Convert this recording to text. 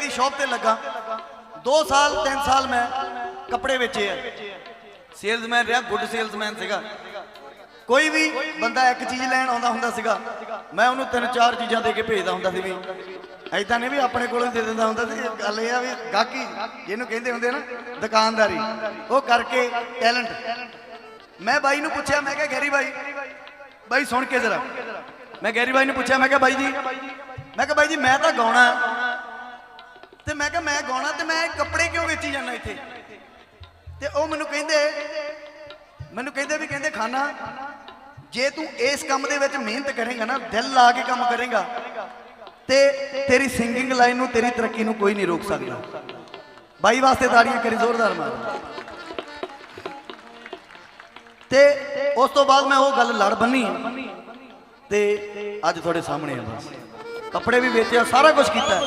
ਬਾਈ ਦੀ shop ਤੇ ਲੱਗਾ। 2 ਸਾਲ 3 ਸਾਲ ਮੈਂ ਕੱਪੜੇ ਵੇਚੇ ਆ। ਸੇਲਸਮੈਨ ਰਿਹਾ, ਗੁੱਡ ਸੇਲਜ਼ਮੈਨ ਸੀਗਾ। ਕੋਈ ਵੀ ਬੰਦਾ ਇੱਕ ਚੀਜ਼ ਲੈਣ ਆਉਂਦਾ ਹੁੰਦਾ ਸੀਗਾ, ਮੈਂ ਉਹਨੂੰ ਤਿੰਨ ਚਾਰ ਚੀਜ਼ਾਂ ਦੇ ਕੇ ਭੇਜਦਾ ਹੁੰਦਾ ਸੀ ਵੀ ਐਦਾਂ ਨਹੀਂ ਵੀ ਆਪਣੇ ਕੋਲੋਂ ਦੇ ਦਿੰਦਾ ਹੁੰਦਾ ਸੀ। ਗੱਲ ਇਹ ਆ ਵੀ ਗਾਹਕੀ, ਜਿਹਨੂੰ ਕਹਿੰਦੇ ਹੁੰਦੇ ਨਾ, ਦੁਕਾਨਦਾਰੀ, ਉਹ ਕਰਕੇ ਟੈਲੈਂਟ। ਮੈਂ ਬਾਈ ਨੂੰ ਪੁੱਛਿਆ, ਮੈਂ ਕਿਹਾ, ਗੈਰੀ ਬਾਈ ਬਾਈ ਸੁਣ ਕੇ ਜਰਾ। ਮੈਂ ਗੈਰੀ ਬਾਈ ਨੂੰ ਪੁੱਛਿਆ, ਮੈਂ ਕਿਹਾ, ਬਾਈ ਜੀ, ਮੈਂ ਕਿਹਾ, ਬਾਈ ਜੀ, ਮੈਂ ਤਾਂ ਗਾਉਣਾ। ਮੈਂ ਕਿਹਾ, ਮੈਂ ਗਾਉਣਾ ਤੇ ਮੈਂ ਕੱਪੜੇ ਕਿਉਂ ਵੇਚੀ ਜਾਂਦਾ ਇੱਥੇ? ਤੇ ਉਹ ਮੈਨੂੰ ਕਹਿੰਦੇ ਮੈਨੂੰ ਕਹਿੰਦੇ ਵੀ ਕਹਿੰਦੇ, ਖਾਨਾ, ਜੇ ਤੂੰ ਇਸ ਕੰਮ ਦੇ ਵਿੱਚ ਮਿਹਨਤ ਕਰੇਗਾ ਨਾ, ਦਿਲ ਲਾ ਕੇ ਕੰਮ ਕਰੇਗਾ, ਤੇ ਤੇਰੀ ਸਿੰਗਿੰਗ ਲਾਈਨ ਨੂੰ, ਤੇਰੀ ਤਰੱਕੀ ਨੂੰ ਕੋਈ ਨਹੀਂ ਰੋਕ ਸਕਦਾ। ਬਾਈ ਵਾਸਤੇ ਤਾੜੀਆਂ ਕਰੀ, ਜ਼ੋਰਦਾਰ ਮਾਰ। ਤੇ ਉਸ ਤੋਂ ਬਾਅਦ ਮੈਂ ਉਹ ਗੱਲ ਲੜ ਬੰਨੀ। ਤੇ ਅੱਜ ਤੁਹਾਡੇ ਸਾਹਮਣੇ ਆ ਬਸ। ਕੱਪੜੇ ਵੀ ਵੇਚਿਆ ਸਾਰਾ ਕੁਝ ਕੀਤਾ।